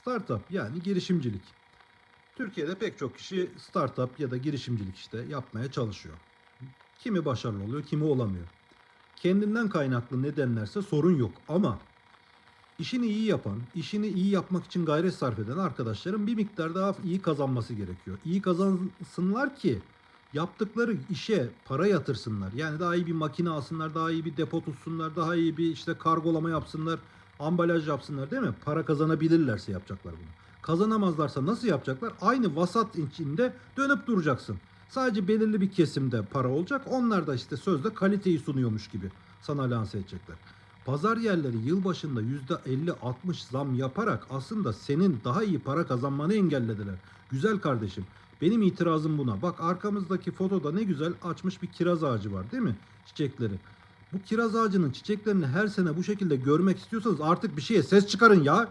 Startup yani girişimcilik. Türkiye'de pek çok kişi startup ya da girişimcilik işte yapmaya çalışıyor. Kimi başarılı oluyor, kimi olamıyor. Kendinden kaynaklı nedenlerse sorun yok ama işini iyi yapan, işini iyi yapmak için gayret sarf eden arkadaşların bir miktar daha iyi kazanması gerekiyor. İyi kazansınlar ki yaptıkları işe para yatırsınlar. Yani daha iyi bir makine alsınlar, daha iyi bir depo tutsunlar, daha iyi bir işte kargolama yapsınlar, ambalaj yapsınlar değil mi? Para kazanabilirlerse yapacaklar bunu. Kazanamazlarsa nasıl yapacaklar? Aynı vasat içinde dönüp duracaksın. Sadece belirli bir kesimde para olacak. Onlar da işte sözde kaliteyi sunuyormuş gibi sana lanse edecekler. Pazar yerleri yılbaşında %50-60 zam yaparak aslında senin daha iyi para kazanmanı engellediler. Güzel kardeşim. Benim itirazım buna. Bak arkamızdaki fotoda ne güzel açmış bir kiraz ağacı var değil mi? Çiçekleri. Bu kiraz ağacının çiçeklerini her sene bu şekilde görmek istiyorsanız artık bir şeye ses çıkarın ya.